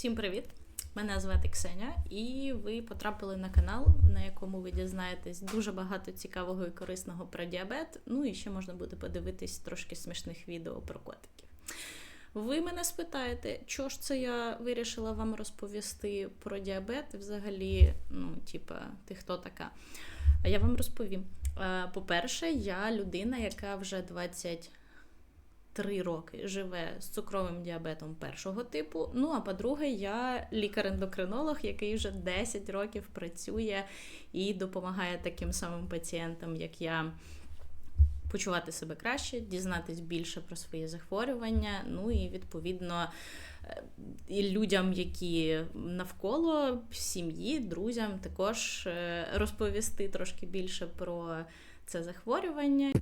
Всім привіт! Мене звати Ксеня, і ви потрапили на канал, на якому ви дізнаєтесь дуже багато цікавого і корисного про діабет. Ну і ще можна буде подивитись трошки смішних відео про котиків. Ви мене спитаєте, що ж це я вирішила вам розповісти про діабет? Взагалі, ну, типа, ти хто така? Я вам розповім. Е, По-перше, я людина, яка вже 20 три роки живе з цукровим діабетом першого типу. Ну а по-друге, я лікар-ендокринолог, який вже 10 років працює і допомагає таким самим пацієнтам, як я. Почувати себе краще, дізнатись більше про свої захворювання, ну і відповідно е, і людям, які навколо сім'ї, друзям, також е, розповісти трошки більше про це захворювання.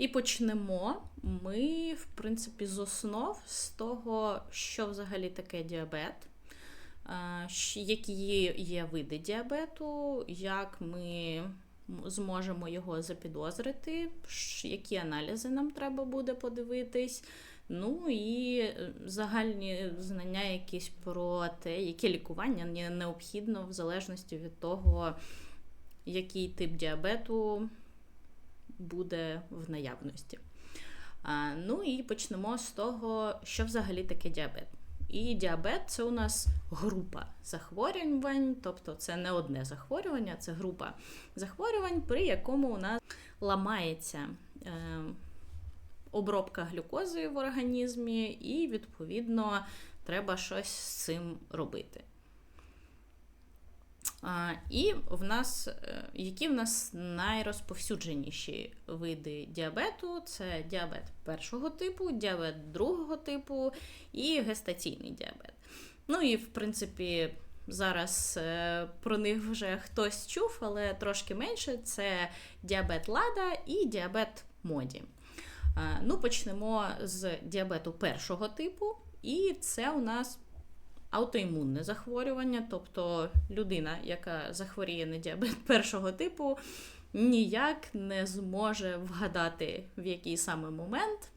І почнемо ми, в принципі, з основ з того, що взагалі таке діабет, які є види діабету, як ми зможемо його запідозрити, які аналізи нам треба буде подивитись. Ну і е, загальні знання якісь про те, яке лікування необхідно в залежності від того, який тип діабету буде в наявності. Ну і почнемо з того, що взагалі таке діабет. І діабет це у нас група захворювань, тобто це не одне захворювання, це група захворювань, при якому у нас ламається е, обробка глюкози в організмі, і, відповідно, треба щось з цим робити. І в нас, е, які в нас найрозповсюдженіші види діабету це діабет першого типу, діабет другого типу і гестаційний діабет. Ну і, в принципі, зараз е, про них вже хтось чув, але трошки менше це діабет лада і діабет моді. Ну, Почнемо з діабету першого типу, і це у нас аутоімунне захворювання, тобто людина, яка захворіє на діабет першого типу, ніяк не зможе вгадати, в який саме момент,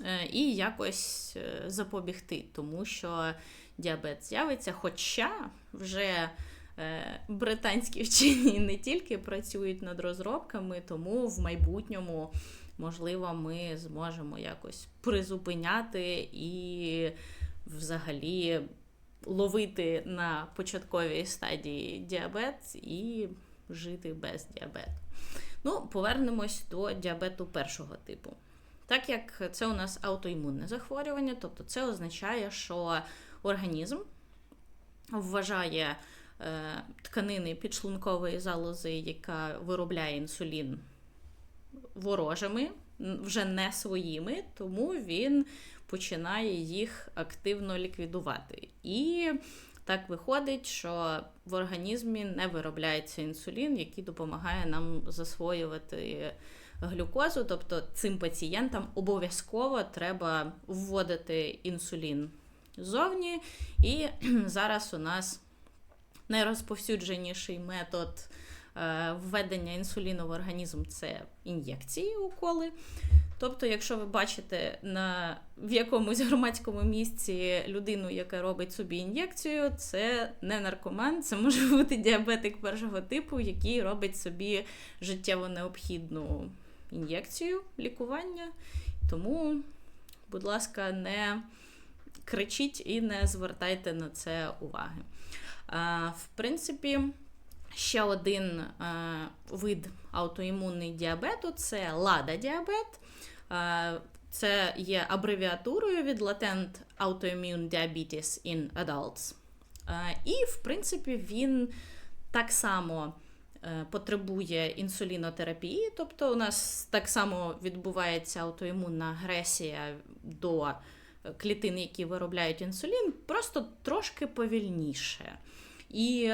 е, і якось е, запобігти, тому що діабет з'явиться. Хоча вже е, британські вчені не тільки працюють над розробками, тому в майбутньому. Можливо, ми зможемо якось призупиняти і взагалі ловити на початковій стадії діабет і жити без діабету. Ну, повернемось до діабету першого типу. Так як це у нас аутоімунне захворювання, тобто це означає, що організм вважає е, тканини підшлункової залози, яка виробляє інсулін ворожими, вже не своїми, тому він починає їх активно ліквідувати. І так виходить, що в організмі не виробляється інсулін, який допомагає нам засвоювати глюкозу. Тобто цим пацієнтам обов'язково треба вводити інсулін ззовні. І зараз у нас найрозповсюдженіший метод. Е, введення інсуліну в організм це ін'єкції уколи. Тобто, якщо ви бачите на в якомусь громадському місці людину, яка робить собі ін'єкцію, це не наркоман, це може бути діабетик першого типу, який робить собі життєво необхідну ін'єкцію лікування. Тому, будь ласка, не кричіть і не звертайте на це уваги. А, В принципі. Ще один е, вид аутоімунний діабету це лада-діабет. Е, це є абревіатурою від Latent Autoimmune Diabetes in Adults. Е, і, в принципі, він так само потребує інсулінотерапії, тобто у нас так само відбувається аутоімунна агресія до клітин, які виробляють інсулін, просто трошки повільніше. І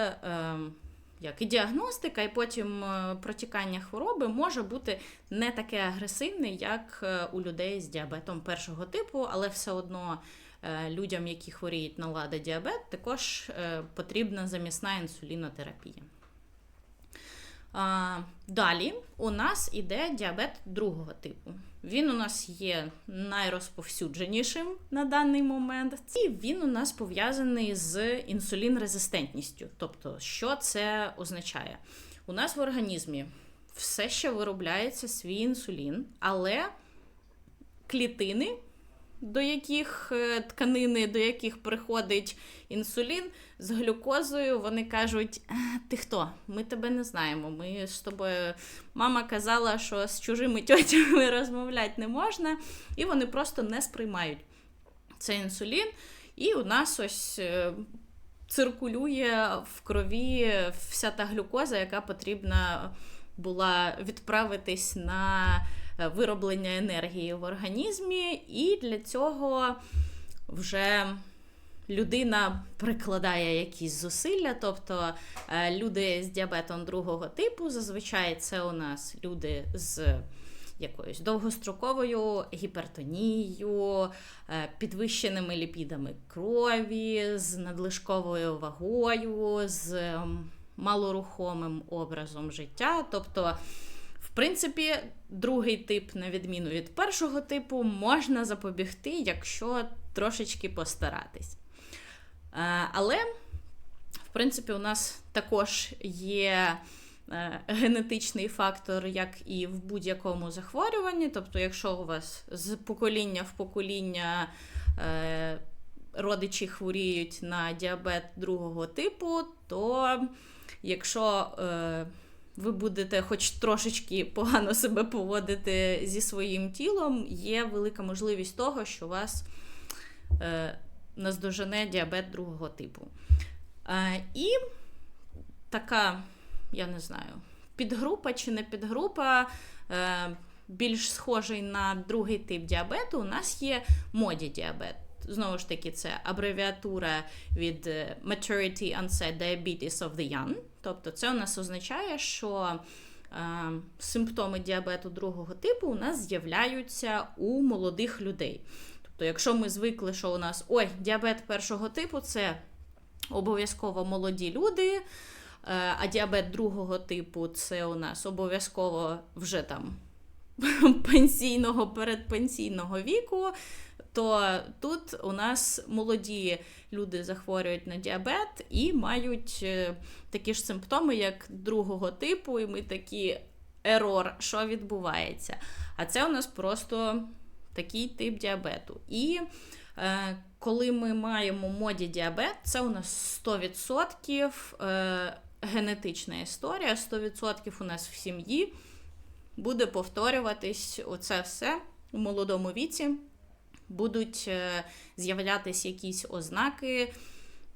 як і діагностика, і потім е, протікання хвороби може бути не таке агресивне, як е, у людей з діабетом першого типу, але все одно е, людям, які хворіють на лада діабет, також потрібна замісна інсулінотерапія. Далі у нас іде діабет другого типу. Він у нас є найрозповсюдженішим на даний момент, і він у нас пов'язаний з інсулінрезистентністю. Тобто, що це означає? У нас в організмі все ще виробляється свій інсулін, але клітини до яких е, тканини, до яких приходить інсулін з глюкозою, вони кажуть: «Е, ти хто? Ми тебе не знаємо. Ми з тобою мама казала, що з чужими тьотями розмовляти не можна, і вони просто не сприймають цей інсулін. І у нас ось. Е, циркулює в крові вся та глюкоза, яка потрібна була відправитись на вироблення енергії в організмі, і для цього вже людина прикладає якісь зусилля. Тобто е, люди з діабетом другого типу, зазвичай це у нас люди з якоюсь довгостроковою гіпертонією, е, підвищеними ліпідами крові, з надлишковою вагою, з малорухомим образом життя. тобто в принципі, другий тип, на відміну від першого типу, можна запобігти, якщо трошечки постаратись. Е, але, в принципі, у нас також є е, генетичний фактор, як і в будь-якому захворюванні. Тобто, якщо у вас з покоління в покоління е, родичі хворіють на діабет другого типу, то якщо ви будете хоч трошечки погано себе поводити зі своїм тілом, є велика можливість того, що вас е, наздожене діабет другого типу. Е, І така, я не знаю, підгрупа чи не підгрупа. Е, більш схожий на другий тип діабету, у нас є моді діабет. Знову ж таки, це абревіатура від е, Maturity Onset Diabetes of the Young. Тобто, це у нас означає, що е, симптоми діабету другого типу у нас з'являються у молодих людей. Тобто, якщо ми звикли, що у нас ой, діабет першого типу це обов'язково молоді люди. Е, а діабет другого типу це у нас обов'язково вже там пенсійного передпенсійного віку то тут у нас молоді люди захворюють на діабет і мають е, такі ж симптоми, як другого типу, і ми такі ерор, що відбувається. А це у нас просто такий тип діабету. І е, коли ми маємо моді діабет, це у нас 100% е, генетична історія, 100% у нас в сім'ї буде повторюватись оце все у молодому віці будуть е, з'являтися якісь ознаки,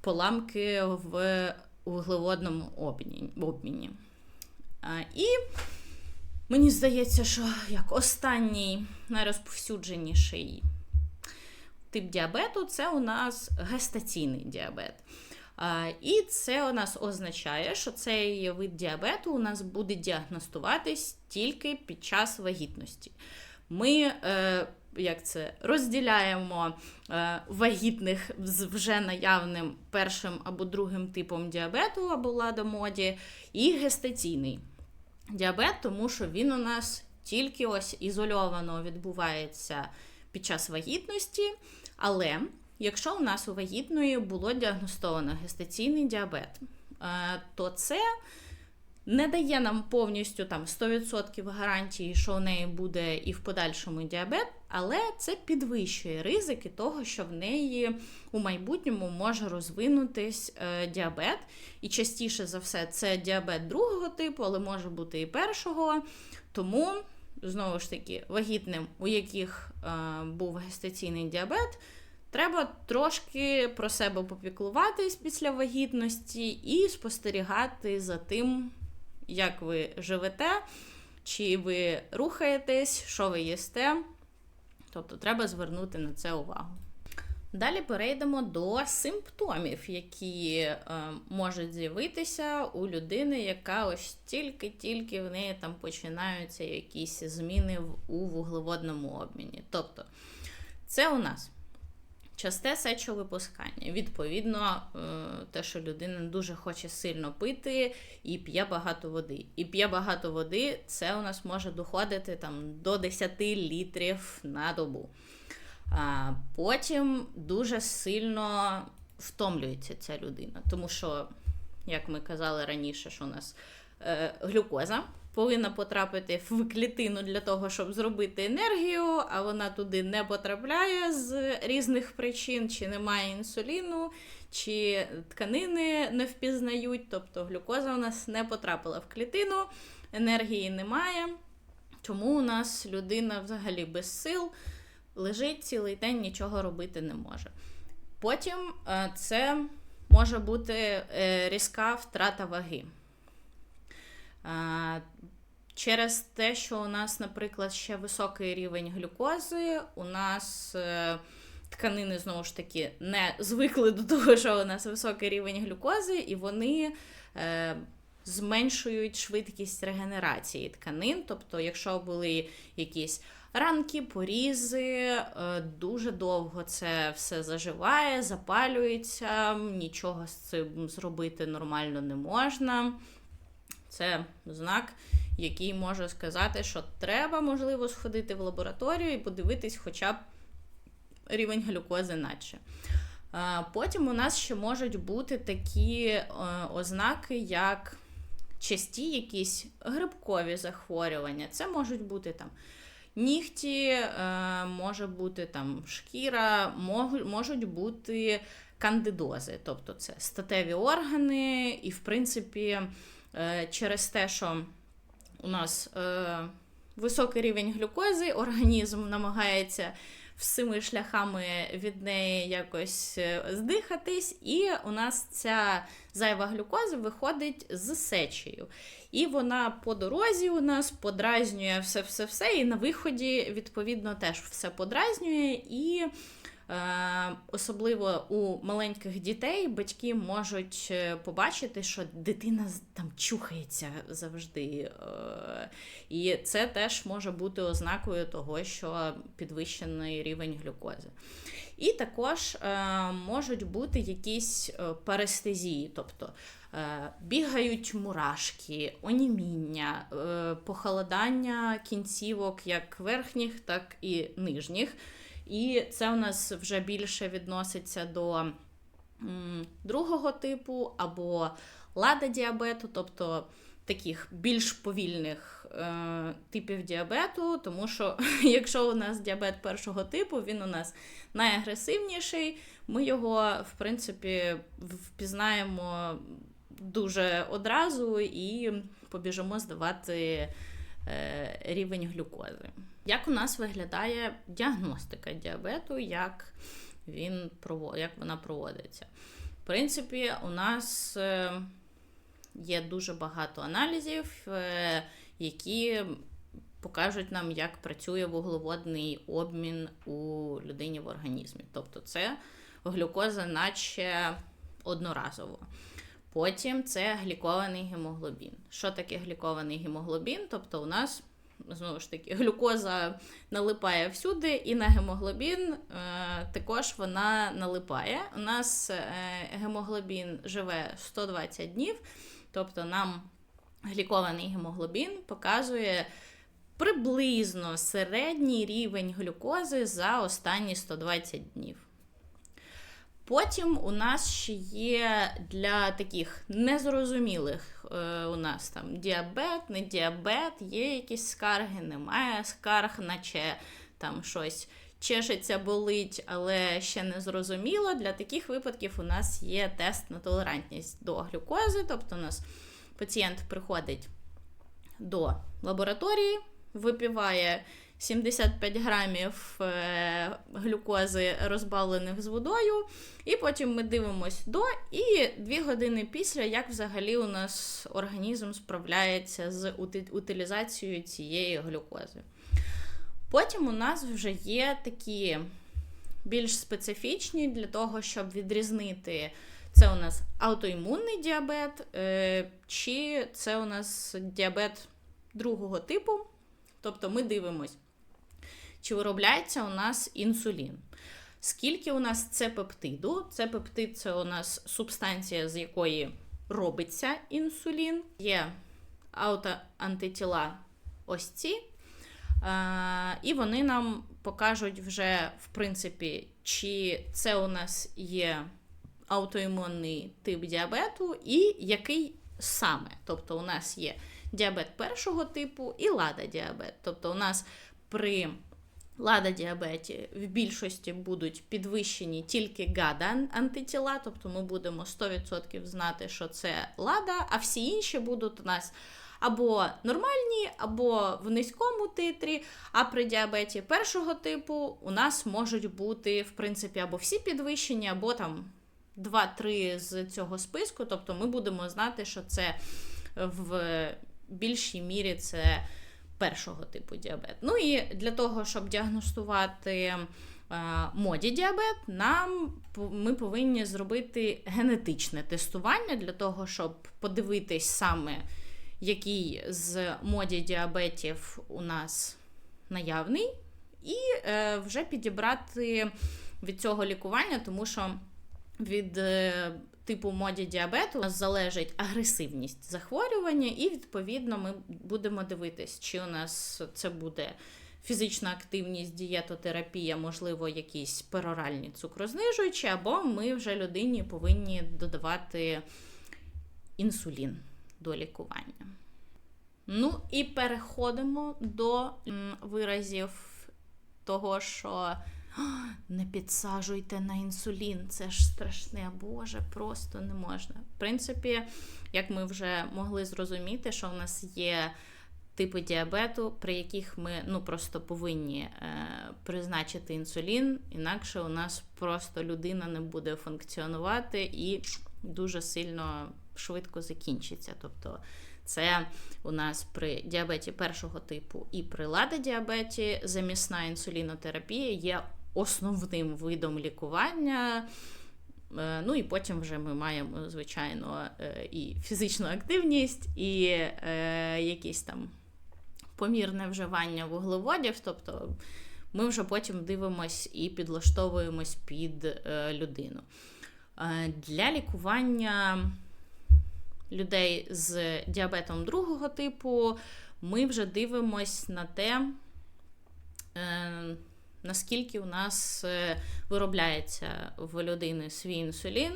поламки в вуглеводному обміні. І мені здається, що як останній найрозповсюдженіший тип діабету це у нас гестаційний діабет. І це у нас означає, що цей вид діабету у нас буде діагностуватись тільки під час вагітності. Ми е, як це розділяємо е, вагітних з вже наявним першим або другим типом діабету або ладомоді, і гестаційний діабет, тому що він у нас тільки ось ізольовано відбувається під час вагітності. Але якщо у нас у вагітної було діагностовано гестаційний діабет, е, то це не дає нам повністю там 100% гарантії, що в неї буде і в подальшому діабет, але це підвищує ризики того, що в неї у майбутньому може розвинутись е, діабет. І частіше за все, це діабет другого типу, але може бути і першого. Тому, знову ж таки, вагітним, у яких е, був гестаційний діабет. Треба трошки про себе попіклуватись після вагітності і спостерігати за тим, як ви живете, чи ви рухаєтесь, що ви їсте. Тобто треба звернути на це увагу. Далі перейдемо до симптомів, які е, можуть з'явитися у людини, яка ось тільки-тільки в неї там починаються якісь зміни у вуглеводному обміні. Тобто, це у нас Часте сечовипускання. Відповідно, е, те, що людина дуже хоче сильно пити і п'є багато води. І п'є багато води, це у нас може доходити там, до 10 літрів на добу. А Потім дуже сильно втомлюється ця людина, тому що, як ми казали раніше, що у нас е, глюкоза повинна потрапити в клітину для того, щоб зробити енергію, а вона туди не потрапляє з різних причин, чи немає інсуліну, чи тканини не впізнають. Тобто глюкоза у нас не потрапила в клітину, енергії немає. Тому у нас людина взагалі без сил лежить цілий день, нічого робити не може. Потім е, це може бути е, різка втрата ваги. Через те, що у нас, наприклад, ще високий рівень глюкози, у нас е, тканини знову ж таки не звикли до того, що у нас високий рівень глюкози, і вони е, зменшують швидкість регенерації тканин. Тобто, якщо були якісь ранки, порізи, е, дуже довго це все заживає, запалюється, нічого з цим зробити нормально не можна. Це знак, який може сказати, що треба, можливо, сходити в лабораторію і подивитись хоча б рівень глюкози наче. Потім у нас ще можуть бути такі е, ознаки, як часті якісь грибкові захворювання. Це можуть бути там нігті, е, може бути там шкіра, можуть бути кандидози, тобто це статеві органи, і, в принципі, через те, що у нас е, високий рівень глюкози, організм намагається всіми шляхами від неї якось е, здихатись, і у нас ця зайва глюкоза виходить з сечею. І вона по дорозі у нас подразнює все-все-все, і на виході, відповідно, теж все подразнює. і Е, особливо у маленьких дітей батьки можуть е, побачити, що дитина там чухається завжди. Е, і це теж може бути ознакою того, що підвищений рівень глюкози. І також можуть бути якісь парестезії, тобто бігають мурашки, оніміння, похолодання кінцівок як верхніх, так і нижніх. І це у нас вже більше відноситься до другого типу або лада діабету, тобто таких більш повільних е, типів діабету, тому що якщо у нас діабет першого типу, він у нас найагресивніший, ми його, в принципі, впізнаємо дуже одразу і побіжимо здавати рівень глюкози. Як у нас виглядає діагностика діабету, як він як вона проводиться? В принципі, у нас е, є дуже багато аналізів, е, які покажуть нам, як працює вуглеводний обмін у людині в організмі. Тобто, це глюкоза, наче одноразово. Потім це глікований гемоглобін. Що таке глікований гемоглобін? Тобто, у нас знову ж таки, глюкоза налипає всюди, і на гемоглобін е, також вона налипає. У нас е, гемоглобін живе 120 днів, тобто нам глікований гемоглобін показує. Приблизно середній рівень глюкози за останні 120 днів. Потім у нас ще є для таких незрозумілих е, у нас там діабет, не діабет, є якісь скарги, немає скарг, наче там щось чешеться, болить, але ще не зрозуміло. Для таких випадків у нас є тест на толерантність до глюкози, тобто у нас пацієнт приходить до лабораторії, випиває. 75 грамів е, глюкози розбавлених з водою. І потім ми дивимось до і 2 години після, як взагалі у нас організм справляється з утилізацією цієї глюкози. Потім у нас вже є такі більш специфічні для того, щоб відрізнити. Це у нас аутоімунний діабет, е, чи це у нас діабет другого типу. Тобто ми дивимось, чи виробляється у нас інсулін. скільки у нас це пептиду. Це пептид це у нас субстанція, з якої робиться інсулін. Є аутоантитіла ось ці. І вони нам покажуть вже, в принципі, чи це у нас є аутоімунний тип діабету, і який саме. Тобто, у нас є діабет першого типу і лада діабет. Тобто, у нас при лада діабеті в більшості будуть підвищені тільки гада антитіла, тобто ми будемо 100% знати, що це лада, а всі інші будуть у нас або нормальні, або в низькому титрі. А при діабеті першого типу у нас можуть бути, в принципі, або всі підвищені, або там 2-3 з цього списку. Тобто ми будемо знати, що це в більшій мірі це першого типу діабет. Ну і для того, щоб діагностувати е, моді діабет, нам ми повинні зробити генетичне тестування для того, щоб подивитись саме який з моді діабетів у нас наявний, і е, вже підібрати від цього лікування, тому що від е, типу моді діабету нас залежить агресивність захворювання, і, відповідно, ми будемо дивитись, чи у нас це буде. Фізична активність, дієтотерапія, можливо, якісь пероральні цукрознижуючі, або ми вже людині повинні додавати інсулін до лікування. Ну, і переходимо до виразів того, що не підсаджуйте на інсулін, це ж страшне, Боже, просто не можна. В принципі, як ми вже могли зрозуміти, що в нас є типи діабету, при яких ми ну, просто повинні е, призначити інсулін, інакше у нас просто людина не буде функціонувати і дуже сильно швидко закінчиться. Тобто це у нас при діабеті першого типу і при ладодіабеті замісна інсулінотерапія є основним видом лікування. Е, ну і потім вже ми маємо, звичайно, е, і фізичну активність, і е, якісь там помірне вживання вуглеводів. Тобто ми вже потім дивимось і підлаштовуємось під людину. Для лікування людей з діабетом другого типу, ми вже дивимось на те, наскільки у нас е, виробляється в людини свій інсулін,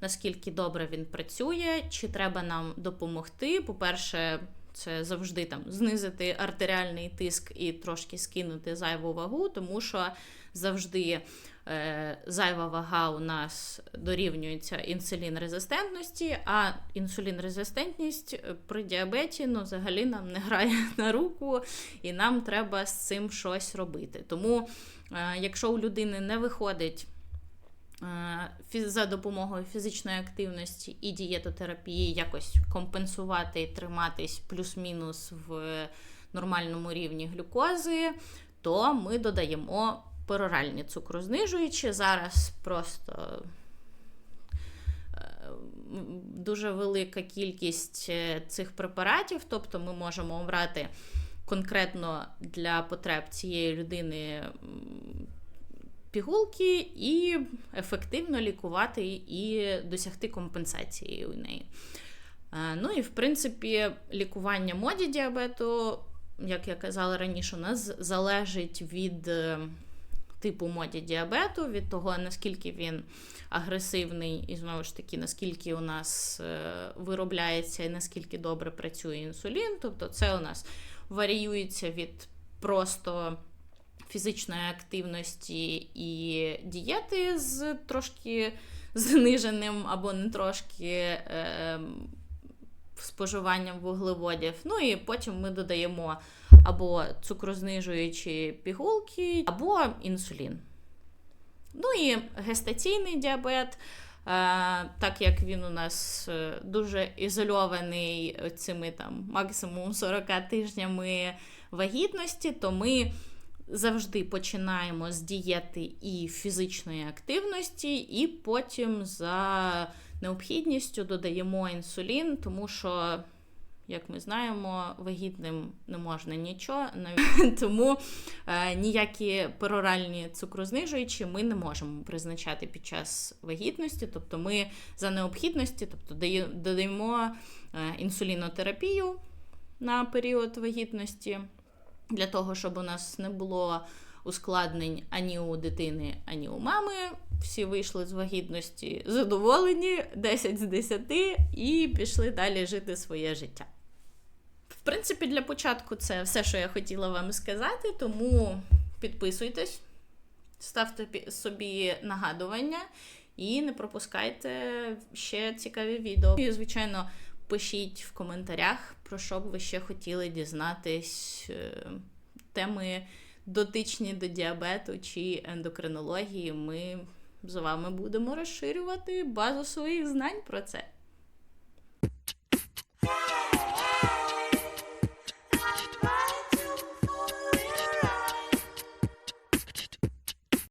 наскільки добре він працює, чи треба нам допомогти. По-перше, це завжди там знизити артеріальний тиск і трошки скинути зайву вагу, тому що завжди е, зайва вага у нас дорівнюється інсулін-резистентності, а інсулін-резистентність при діабеті ну, взагалі нам не грає на руку, і нам треба з цим щось робити. Тому, е, якщо у людини не виходить за допомогою фізичної активності і дієтотерапії якось компенсувати і триматись плюс-мінус в нормальному рівні глюкози, то ми додаємо пероральні цукрознижуючі. Зараз просто е, дуже велика кількість е, цих препаратів, тобто ми можемо обрати конкретно для потреб цієї людини пігулки і ефективно лікувати і досягти компенсації у неї. Е, ну і, в принципі, лікування моді діабету, як я казала раніше, у нас залежить від типу моді діабету, від того, наскільки він агресивний, і знову ж таки, наскільки у нас е, виробляється і наскільки добре працює інсулін. Тобто, це у нас варіюється від просто фізичної активності і дієти з трошки зниженим або не трошки. Е, споживанням вуглеводів. Ну і потім ми додаємо або цукрознижуючі пігулки, або інсулін. Ну і гестаційний діабет. Е, так як він у нас е, дуже ізольований цими там максимум 40 тижнями вагітності, то ми завжди починаємо з дієти і фізичної активності, і потім за необхідністю додаємо інсулін, тому що Як ми знаємо, вагітним не можна нічого, навіть тому е, ніякі пероральні цукрознижуючі ми не можемо призначати під час вагітності. Тобто ми за необхідності, тобто додаємо е, інсулінотерапію на період вагітності для того, щоб у нас не було ускладнень ані у дитини, ані у мами. Всі вийшли з вагітності задоволені, 10 з 10, і пішли далі жити своє життя. В принципі, для початку це все, що я хотіла вам сказати, тому підписуйтесь, ставте собі нагадування і не пропускайте ще цікаві відео. І, звичайно, пишіть в коментарях, про що б ви ще хотіли дізнатись е, теми дотичні до діабету чи ендокринології. Ми з вами будемо розширювати базу своїх знань про це.